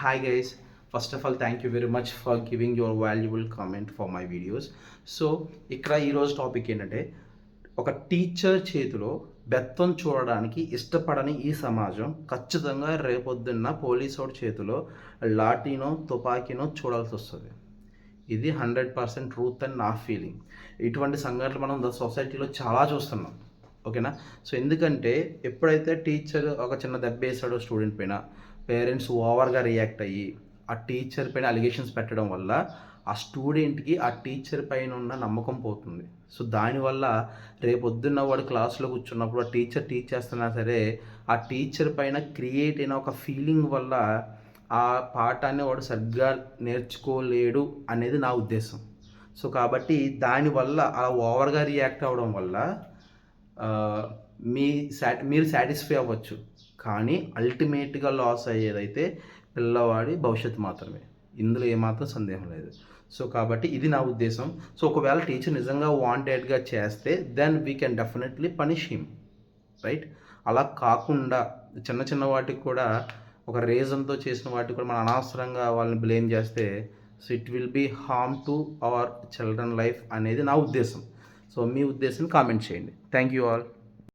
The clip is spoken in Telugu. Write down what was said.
Hi guys first of all thank you very much for giving your valuable comment for my videos so ఇక్కడ ఈరోజు టాపిక్ ఏంటంటే ఒక టీచర్ చేతిలో బెత్తం చూడడానికి ఇష్టపడని ఈ సమాజం ఖచ్చితంగా రేపొద్దున్న పోలీసోడి చేతిలో లాఠీనో తుపాకీనో చూడాల్సి వస్తుంది. ఇది హండ్రెడ్ పర్సెంట్ ట్రూత్ అండ్ నా ఫీలింగ్ ఇటువంటి సంఘటనలు మనం సొసైటీలో చాలా చూస్తున్నాం. ఓకేనా? సో ఎందుకంటే ఎప్పుడైతే టీచర్ ఒక చిన్న దెబ్బ వేసాడో స్టూడెంట్ పైన పేరెంట్స్ ఓవర్గా రియాక్ట్ అయ్యి ఆ టీచర్ పైన అలిగేషన్స్ పెట్టడం వల్ల ఆ స్టూడెంట్కి ఆ టీచర్ పైన ఉన్న నమ్మకం పోతుంది. సో దానివల్ల రేపొద్దున్న వాడు క్లాస్లో కూర్చున్నప్పుడు ఆ టీచర్ టీచ్ చేస్తున్నా సరే ఆ టీచర్ పైన క్రియేట్ అయిన ఒక ఫీలింగ్ వల్ల ఆ పాఠాన్ని వాడు సరిగ్గా నేర్చుకోలేడు అనేది నా ఉద్దేశం. సో కాబట్టి దానివల్ల అలా ఓవర్గా రియాక్ట్ అవ్వడం వల్ల మీ సాటి మీరు సాటిస్ఫై అవ్వచ్చు. కానీ అల్టిమేట్గా లాస్ అయ్యేదైతే పిల్లవాడి భవిష్యత్తు మాత్రమే. ఇందులో ఏమాత్రం సందేహం లేదు. సో కాబట్టి ఇది నా ఉద్దేశం. సో ఒకవేళ టీచర్ నిజంగా వాంటెడ్గా చేస్తే then we can definitely punish him right అలా కాకుండా చిన్న చిన్న వాటికి కూడా ఒక రీజన్తో చేసిన వాటికి కూడా మనం అనవసరంగా వాళ్ళని బ్లేమ్ చేస్తే so it will be harm to our children life అనేది నా ఉద్దేశం. సో మీ ఉద్దేశం కామెంట్ చేయండి. Thank you all